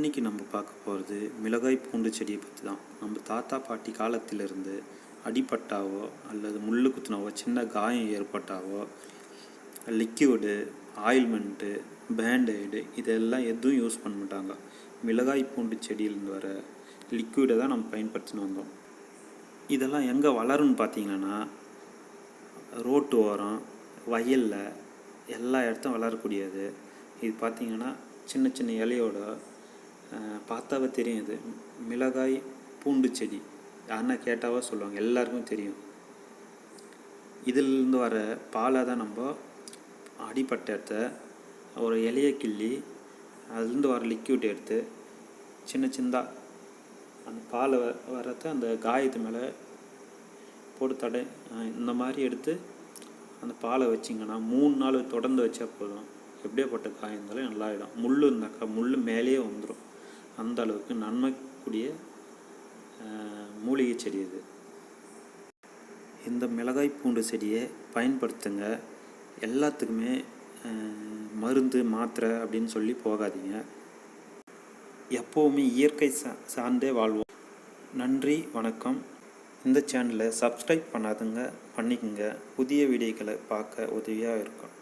இன்றைக்கி நம்ம பார்க்க போகிறது மிளகாய் பூண்டு செடியை பற்றி தான் நம்ம தாத்தா பாட்டி காலத்திலிருந்து அடிப்பட்டாவோ அல்லது முள்ளு குத்துனாவோ சின்ன காயம் ஏற்பட்டாவோ லிக்யூடு ஆயில்மெண்ட்டு பேண்டைடு இதெல்லாம் எதுவும் யூஸ் பண்ண மாட்டாங்க. மிளகாய் பூண்டு செடியிலேருந்து வர லிக்யூடை தான் நம்ம பயன்படுத்தின்னு வந்தோம். இதெல்லாம் எங்கே வளரும்னு பார்த்தீங்கன்னா ரோட்டு ஓரம் வயலில் எல்லா இடத்தும் வளரக்கூடியது. இது பார்த்திங்கன்னா சின்ன சின்ன இலையோட பார்த்தாவே தெரியும் இது. மிளகாய் பூண்டு செடி. யாருன்னா கேட்டாவே சொல்லுவாங்க. எல்லாருக்கும் தெரியும். இதிலிருந்து வர பாலை தான் நம்ம அடிப்பட்ட இடத்த ஒரு இலையை கிள்ளி அதுலேருந்து வர லிக்யூட் எடுத்து சின்ன சின்னதாக அந்த பாலை வ வரத்த அந்த காயத்து மேலே போட்டு தடை இந்த மாதிரி எடுத்து அந்த பாலை வச்சிங்கன்னா மூணு நாள் தொடர்ந்து வச்சா போதும். எப்படியாப்பட்ட காயம் இருந்தாலும் நல்லா ஆகிடும் முள் இருந்தாக்கா முள் மேலேயே வந்துடும் அந்த அளவுக்கு நன்மைக்கூடிய மூலிகை செடி இது. இந்த மிளகாய் பூண்டு செடியை பயன்படுத்துங்க. எல்லாத்துக்குமே மருந்து மாத்திரை அப்படின்னு சொல்லி போகாதீங்க. எப்போவுமே இயற்கை சா சார்ந்தே வாழ்வோம். நன்றி வணக்கம். இந்த சேனலை சப்ஸ்கிரைப் பண்ணாதுங்க பண்ணிக்கோங்க. புதிய வீடியோக்களை பார்க்க உதவியாக இருக்கும்.